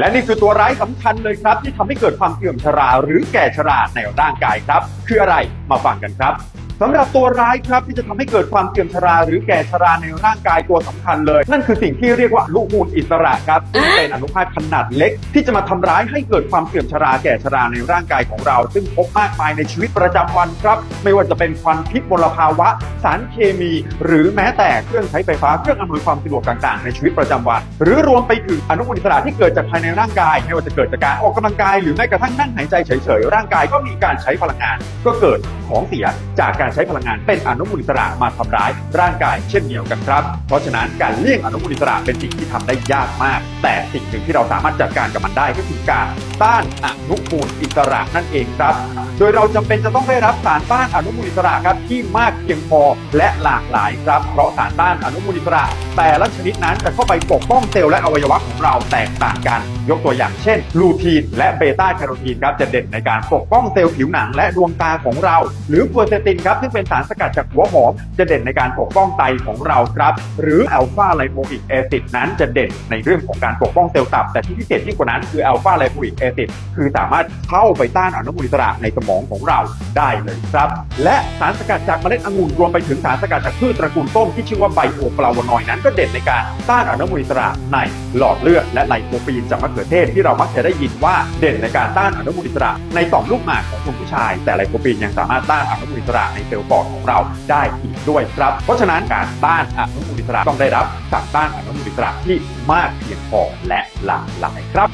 และนี่คือตัวร้ายสำคัญเลยครับ ที่ทำให้เกิดความเสื่อมชราหรือแก่ชราในร่างกายครับ คืออะไรมาฟังกันครับ สำหรับตัวร้ายครับที่จะทำให้เกิดความเสื่อมชรา หรือแก่ชราในร่างกายตัวสำคัญเลย นั่นคือสิ่งที่เรียกว่าลูกมูลอิสระครับซึ่งเป็นอนุภาคขนาดเล็ก ที่จะมาทำร้ายให้เกิดความเสื่อมชราแก่ชราในร่างกายของเรา ซึ่งพบมากมายในชีวิตประจำวันครับ ไม่ว่าจะเป็นควันพิษมลภาวะ สารเคมี หรือแม้แต่เครื่องใช้ไฟฟ้าเครื่องอำนวยความสะดวกต่างๆ ในชีวิตประจำวัน หรือรวมไปถึงอนุมูลอิสระที่เกิดจากภายในร่างกาย ไม่ว่าจะเกิดจากการออกกำลังกายหรือแม้กระทั่งนั่งหายใจเฉยๆร่างกายก็มีการใช้พลังงาน ก็เกิดของเสียจากการใช้พลังงานเป็นอนุมูลอิสระมาทำร้ายร่างกายเช่นเดียวกันครับ เพราะฉะนั้นการเลี่ยงอนุมูลอิสระเป็นสิ่งที่ทำได้ยากมาก แต่สิ่งหนึ่งที่เราสามารถจัดการกับมันได้ก็คือการต้านอนุมูลอิสระนั่นเองครับ โดยเราจำเป็นจะต้องได้รับสารต้านอนุมูลอิสระครับที่มากเพียงพอและหลากหลายครับ เพราะสารต้านอนุมูลอิสระ แต่ละชนิดนั้นจะเข้าไปปกป้องเซลล์และอวัยวะของเราแตกต่างกัน ยกตัวอย่างเช่น ลูทีน และเบต้าแคโรทีนครับจะเด่นในการปกป้องเซลล์ผิวหนังและดวงตาของเรา หรือกัวเซตินครับซึ่งเป็นสารสกัดจากหัวหอม จะเด่นในการปกป้องไตของเราครับ หรืออัลฟาไลโปอิกแอซิดนั้นจะเด่นในเรื่องของการปกป้องเซลล์ตับ แต่ที่พิเศษยิ่งกว่านั้นคืออัลฟาไลโปอิกแอซิดคือสามารถเข้าไปต้านอนุมูลอิสระในสมองของเราได้เลยครับ และสารสกัดจากเมล็ดองุ่นรวมไปถึงสารสกัดจากพืชตระกูลส้มที่ชื่อว่าไบโอฟลาวโนอยนั้นก็เด่นในการต้านอนุมูลอิสระในหลอดเลือดและไลโคปีนจากมะเขือเทศที่เรามักจะได้ยินว่าเด่นในการต้านอนุมูลอิสระ ในต่อมลูกหมากของคุณผู้ชาย แต่ไลโคปีนยังสามารถต้านอนุมูลอิสระในเซลล์ปอดของเราได้อีกด้วยครับ เพราะฉะนั้นการต้านอนุมูลอิสระต้องได้รับสารต้านอนุมูลอิสระที่มากเพียงพอและหลากหลายครับ